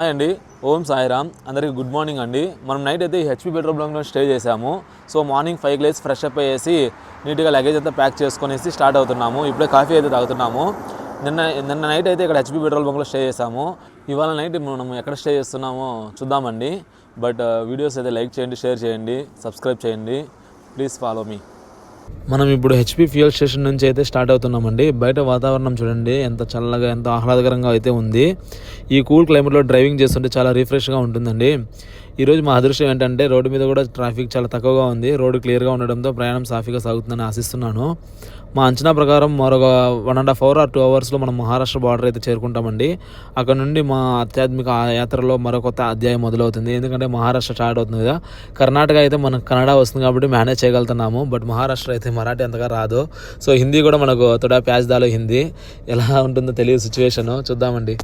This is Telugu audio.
హాయ్ అండి. ఓం సాయిరామ్. అందరికీ గుడ్ మార్నింగ్ అండి. మనం నైట్ అయితే హెచ్పి పెట్రోల్ బంక్లో స్టే చేసాము సో మార్నింగ్ ఫైవ్ గ్లేస్ ఫ్రెష్ అప్ అయ్యేసి నీట్గా లగేజ్ అంతా ప్యాక్ చేసుకునేసి స్టార్ట్ అవుతున్నాము. ఇప్పుడే కాఫీ అయితే తాగుతున్నాము. నిన్న నిన్న నైట్ అయితే ఇక్కడ హెచ్పి పెట్రోల్ బంక్లో స్టే చేసాము ఇవాళ నైట్ మనం ఎక్కడ స్టే చేస్తున్నామో చూద్దామండి. బట్ uh, వీడియోస్ అయితే లైక్ చేయండి షేర్ చేయండి సబ్స్క్రైబ్ చేయండి. ప్లీజ్ ఫాలో మీ మనం ఇప్పుడు హెచ్పి ఫ్యూయల్ స్టేషన్ నుంచి అయితే స్టార్ట్ అవుతున్నామండి. బయట వాతావరణం చూడండి ఎంత చల్లగా ఎంత ఆహ్లాదకరంగా అయితే ఉంది. ఈ కూల్ క్లైమేట్లో డ్రైవింగ్ చేస్తుంటే చాలా రిఫ్రెష్గా ఉంటుందండి. ఈరోజు మా అదృష్టం ఏంటంటే రోడ్డు మీద కూడా ట్రాఫిక్ చాలా తక్కువగా ఉంది. రోడ్డు క్లియర్గా ఉండడంతో ప్రయాణం సాఫీగా సాగుతుందని ఆశిస్తున్నాను. మా అంచనా ప్రకారం మరొక one and half hour or two అవర్స్లో మనం మహారాష్ట్ర బార్డర్ అయితే చేరుకుంటామండి. అక్కడ నుండి మా ఆధ్యాత్మిక యాత్రలో మరో కొత్త అధ్యాయం మొదలవుతుంది. ఎందుకంటే మహారాష్ట్ర స్టార్ట్ అవుతుంది కదా. కర్ణాటక అయితే మనకు కన్నడ వస్తుంది కాబట్టి మేనేజ్ చేయగలుగుతున్నాము. బట్ మహారాష్ట్ర అయితే మరాఠీ అంతగా రాదు. సో హిందీ కూడా మనకు తొడా ప్యాజ్దాలో హిందీ. ఎలా ఉంటుందో తెలియదు సిచ్యువేషను చూద్దామండి.